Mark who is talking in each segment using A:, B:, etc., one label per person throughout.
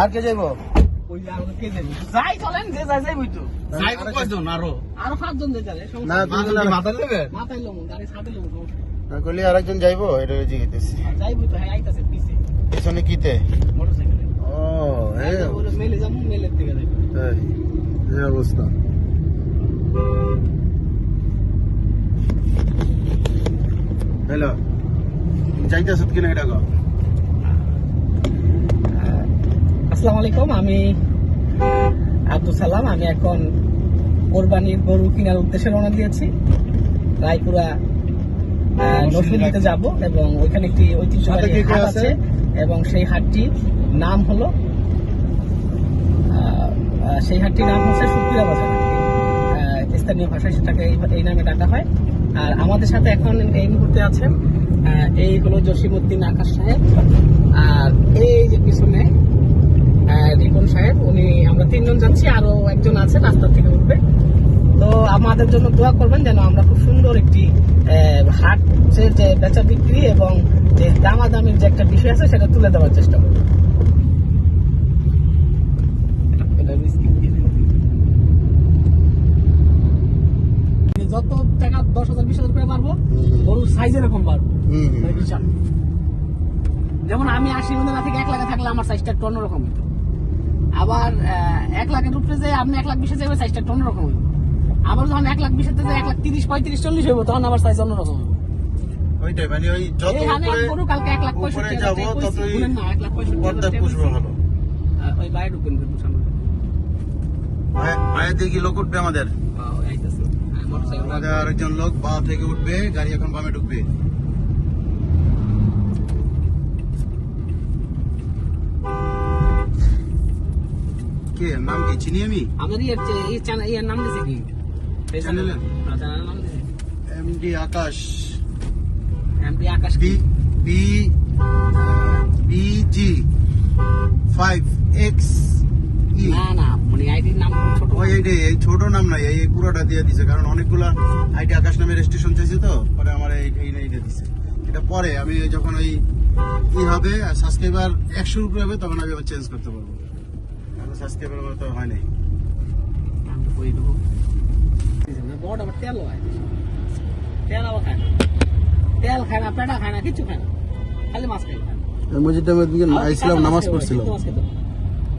A: আর কে যাইবো? আরেকজন যাইবো এটা জিজ্ঞেস
B: হ্যাঁ আইতাছে
A: কিতে? ও
B: মেলে যাব মেলের দিকে
A: এই, এই অবস্থা। হ্যালো যাইতেছ কিনা এটা
B: আসসালামু আলাইকুম আমি আব্দুল সালাম। আমি এখন কোরবানির গরু কেনার উদ্দেশ্যে রওনা দিয়েছি। রায়পুরা নরসিংদীতে যাব এবং ওইখানে একটি ঐতিহ্যবাহী হাট
A: আছে?
B: এবং সেই হাটটির নাম হলো সেই হাটটির নাম হচ্ছে সুপ্রিয়া বাজার স্থানীয় ভাষায় সেটাকে এই- নামে ডাকা হয়। আর আমাদের সাথে এখন এই মুহূর্তে আছেন এই হলো জসিমউদ্দিন আকাশ সাহেব। আর এই যে পিছনে রিপন সাহেব উনি আমরা তিনজন যাচ্ছি আরও একজন আছে রাস্তা থেকে উঠবে। তো আমাদের জন্য দোয়া করবেন যেন আমরা খুব সুন্দর একটি আহ, হাটের যে বেচা বিক্রি এবং যে দামা দামাদামির যে একটা বিষয় আছে সেটা তুলে দেওয়ার চেষ্টা করব। যত টাকা দশ হাজার বিশ হাজার করে পারব গরুর সাইজ এরকম পারব। বিশাল। যেমন আমি আশি মধ্যে না থেকে এক লাখে থাকলে আমার সাইজটা একটু অন্যরকম হইতো। আবার এক লাখের উপরে যে আপনি এক লাখ বিশে যাবে সাইজটা একটু অন্যরকম হইতো আবার যখন এক লাখ বিশেতে যে এক লাখ তিরিশ পঁয়ত্রিশ চল্লিশ হইব তখন আমার সাইজ অন্যরকম হইব।
A: ওইটাই মানে ওই যত উপরে
B: কালকে এক লাখ পঁয়ষট্টি
A: যাব ততই
B: এক লাখ পঁয়ষট্টি হাজার
A: পর্দায়
B: টাকা
A: পুষবো ভালো।
B: ওই বাইরে ঢুকেন বুঝানো
A: আয়া কি লোক উঠবে আমাদের।
B: হ্যাঁ,
A: আমাদের আরেকজন লোক বা থেকে উঠবে গাড়ি এখন বামে ঢুকবে। কে? নাম কি? চিনি আমি?
B: যে- এই চ্যানেল ইয়ের নাম দিছে কি?
A: চ্যানেলের?
B: নাম দিছে।
A: MD Akash
B: MP Akash
A: B B BG five X E
B: না না মানে আইডির নাম ছোট।
A: ওই আইডি এই ছোট নাম নাই এই পুরোটা দিয়ে দিছে কারণ অনেকগুলা আইডি আকাশ নামে রেজিস্ট্রেশন চাইছে তো পরে আমার এই এই এইটা দিছে। এটা পরে আমি যখন ওই ই হবে সাবস্ক্রাইবার একশোর উপরে হবে তখন আমি আবার চেঞ্জ করতে পারব। এখন সাবস্ক্রাইবার আমার তো হয় নাই।
B: আমি তো কই দেবো বড় আবার তেল হয় তেল আবার খায় না। তেল খায় না পেটা খায় না কিছু খায় না। খালি মাছ খায়।
A: মসজিদটা আমি
B: আর
A: আইছিলাম নামাজ পড়ছিলাম।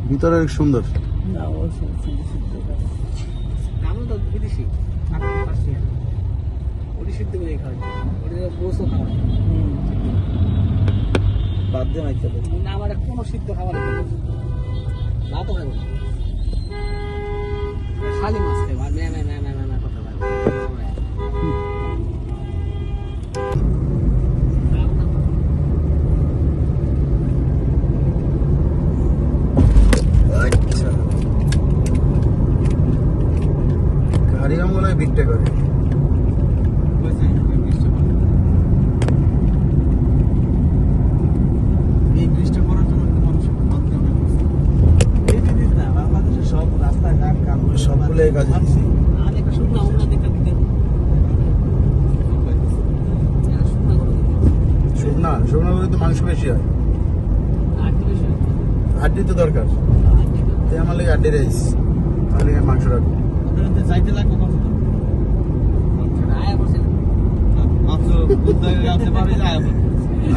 A: ভিতরে অনেক সুন্দর।
B: আমরা তো বিদেশি। ওটি সিদ্ধ করে খাওয়াই ওটি গোসও খাওয়াই
C: বাদ দিয়ে মাইতে
B: আমার কোনো সিদ্ধ খাবার না তো খাব না। খালি মাছ খাব আর ম্যা ম্যা ম্যা ম্যা ম্যা ম্যা কথা বলে।
A: আচ্ছা গাড়ি মনে হয় বিটটা করে
C: এই ব্রিজটা করার জন্য তো মানুষের ভাবতে হবে এই জিনিস না বাংলাদেশের সব রাস্তাঘাট কাম
B: একটা শুকনা শুকনা করে
A: তো মাংস বেশি হয়। হাড্ডি তো দরকার। আমার লাগে হাড্ডি রাইস আমার লাগে মাংস রাখব।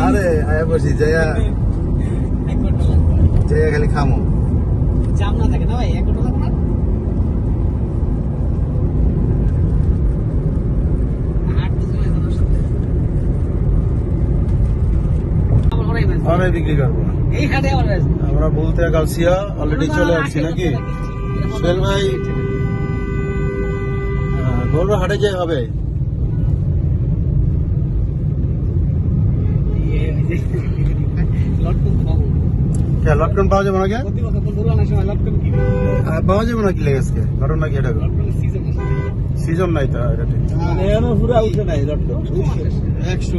A: আরে, আয়া
B: ঘণ্টা লাগবে
A: যাইয়া খালি খামো।
B: জাম না থাকে না ভাই, এক ঘণ্টা লাগবে না হাঁটতে চলে যাব সাথে। আবার
A: আমরা বিক্রি করব। আমরা বলতে গাউসিয়া অলরেডি চলে আসছি নাকি সোহেল ভাই গরুর হাটে যে হবে
B: লটকন
A: পাওয়া যাবে নাকি পাওয়া যাবে নাকি লেগে আজকে ঘটনা কি এটা। সিজন নাই তো এটা ঠিক।
C: মানে উঠে নাই একশো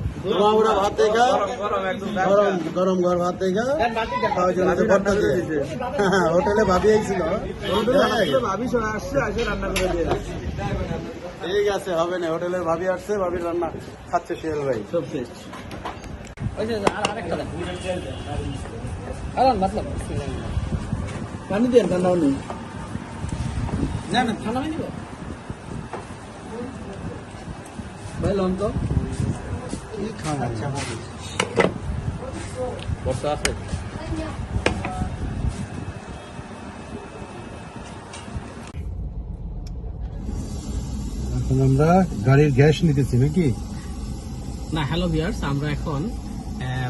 C: গরম
A: ঘর হোটেলে ভাবি আইছিল। ঠিক আছে হবে না। হোটেলে ভাবি আসছে ভাবির রান্না খাচ্ছে শিয়াল ভাই।
C: সব পানি দিয়ে নেই
B: না ঠান্ডা
C: ভাই লন তো।
A: এখন আমরা গাড়ির গ্যাস নিতেছি নাকি?
B: না হ্যালো ভিয়ার্স আমরা এখন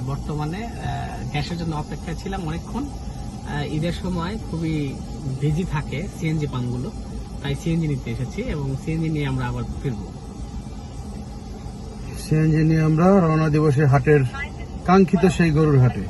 B: বর্তমানে গ্যাসের জন্য অপেক্ষায় ছিলাম অনেকক্ষণ। ঈদের সময় খুবই বিজি থাকে সিএনজি পাম্পগুলো, তাই সিএনজি নিতে এসেছি এবং সিএনজি নিয়ে আমরা আবার ফিরবো।
A: সিএনজি নিয়ে আমরা রওনা দিবসে হাটের কাঙ্ক্ষিত সেই গরুর হাটে।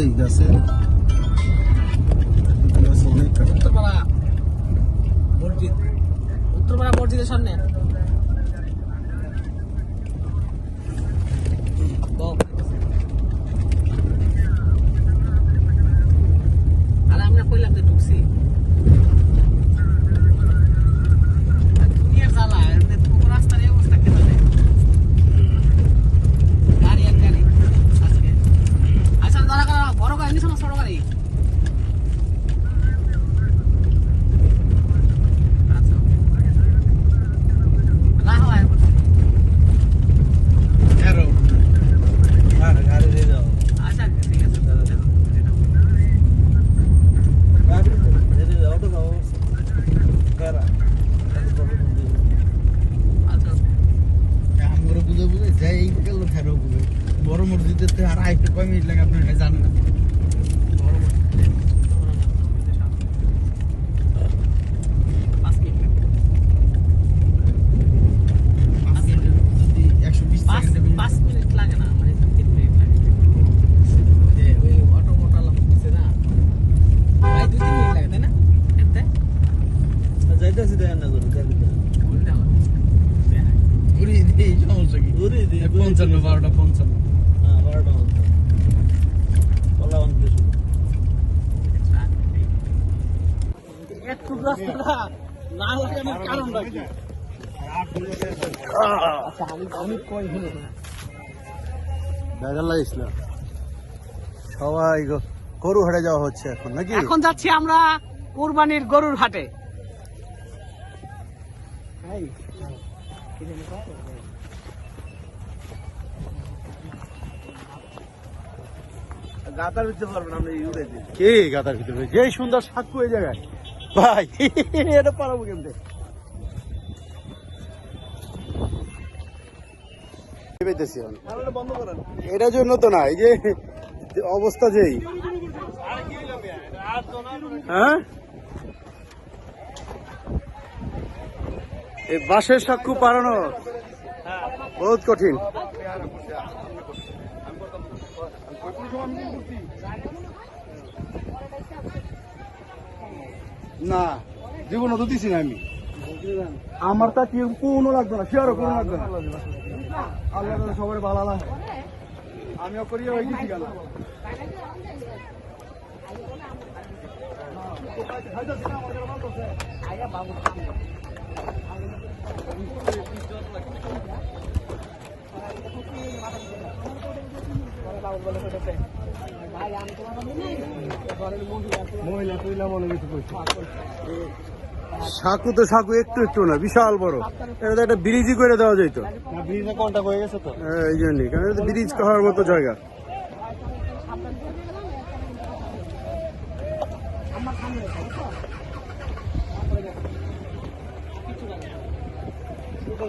C: এই
A: গাছে অনেক
B: উত্তরপাড়া মসজিদ। উত্তরপাড়া মসজিদের সামনে। রাস্তাটা না লাগানোর কারণটা কি?
A: লাগিয়েছিল সবাই গরু হাটে যাওয়া হচ্ছে এখন নাকি?
B: এখন যাচ্ছি আমরা কুরবানির গরুর হাটে।
C: গাতার দিতে পারবেন
A: কে গাতার ভিতরে? যে সুন্দর সাক্ষ্য এই জায়গায়। ভাই এটা পারাবো কেমনে? এটার জন্য তো না এই যে অবস্থা যেই। হ্যাঁ? এই বাঁশের সাক্ষ্য পারানো বহুত কঠিন। না জীবন তো দিছি না আমি। আমার তা কি কোনো লাগবে না শেয়ারও কোনো লাগবে না। আল্লাহ সবার ভালো লাগে আমিও করি, ওই গেল তুইলা মনে কিছু। সাকু তো সাকু একটু একটু না বিশাল বড়। এটা তো একটা ব্রিজই করে দেওয়া যেত
C: হয়ে গেছে তো।
A: এই জন্যই কারণ এটা ব্রিজ হওয়ার মতো জায়গা।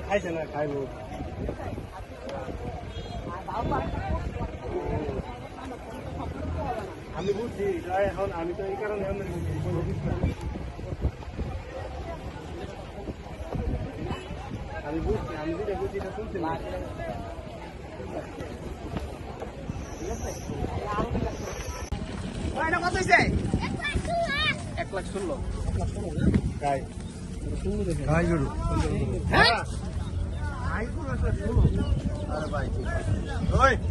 C: খাইছে না খাইবো আমি বুঝছি তাই এখন আমি তো এই কারণে আমি বুঝছি। আমি যেটা বুঝছি এটা শুনছি
B: কত হয়েছে এক লাখ ষোলো।
C: খাই গরু
B: হ্যাঁ?
C: আরে ভাই। ওই
A: এক লাখ ষোলো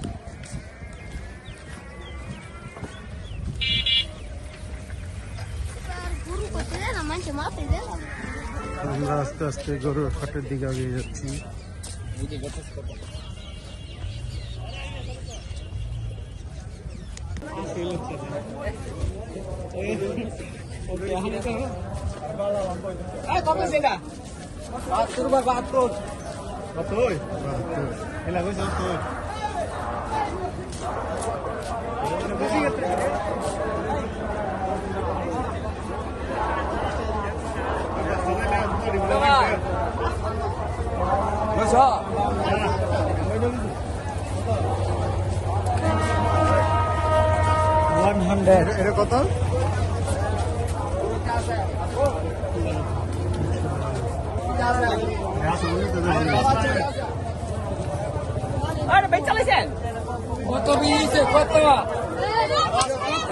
A: আমরা আস্তে আস্তে গরুর হাটের দিকে এগিয়ে যাচ্ছি।
B: বাহাত্তর বা বাহাত্তর
C: কত ওই এলা কইছ তো
B: ওয়ান হান্ড্রেড
A: এটা কত?
B: আরে ভাই চালাইছেন? কত বিয়েছে কত? কত?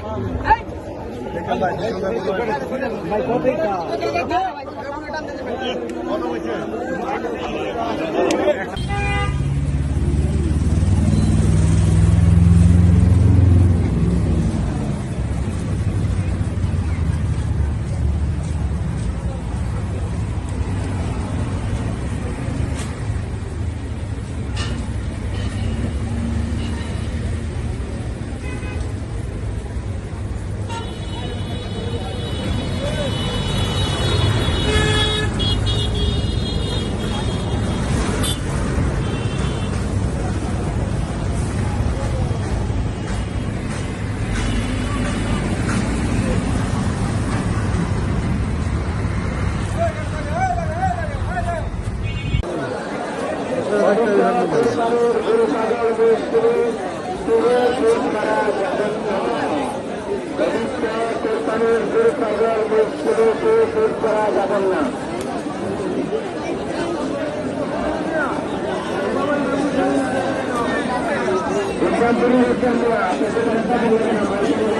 A: ভাই
D: Antonio, que.